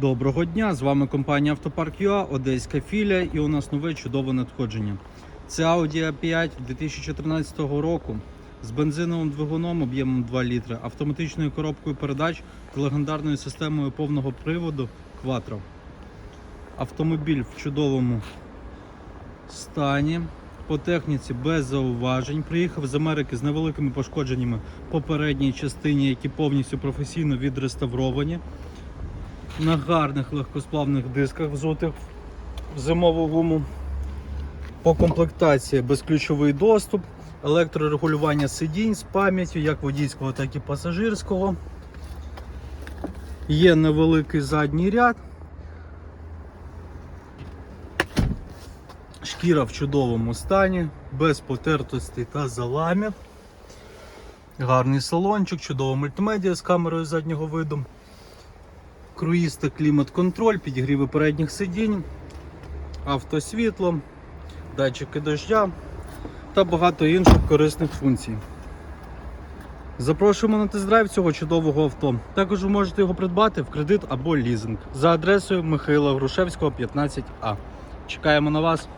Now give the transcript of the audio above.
Доброго дня! З вами компанія Автопарк ЮА, Одеська філія, і у нас нове чудове надходження. Це Audi A5 2014 року з бензиновим двигуном об'ємом 2 літри, автоматичною коробкою передач та легендарною системою повного приводу Quattro. Автомобіль в чудовому стані. По техніці без зауважень. Приїхав з Америки з невеликими пошкодженнями по передній частині, які повністю професійно відреставровані на гарних легкосплавних дисках взутих в зимову гуму. По комплектації безключовий доступ, електрорегулювання сидінь з пам'яттю як водійського, так і пасажирського. Є невеликий задній ряд. Шкіра в чудовому стані, без потертостей та заламів. Гарний салончик, чудова мультимедіа з камерою заднього виду круїз та клімат-контроль, підігріви передніх сидінь, автосвітло, датчики дождя та багато інших корисних функцій. Запрошуємо на тест-драйв цього чудового авто. Також ви можете його придбати в кредит або лізинг за адресою Михайла Грушевського, 15А. Чекаємо на вас.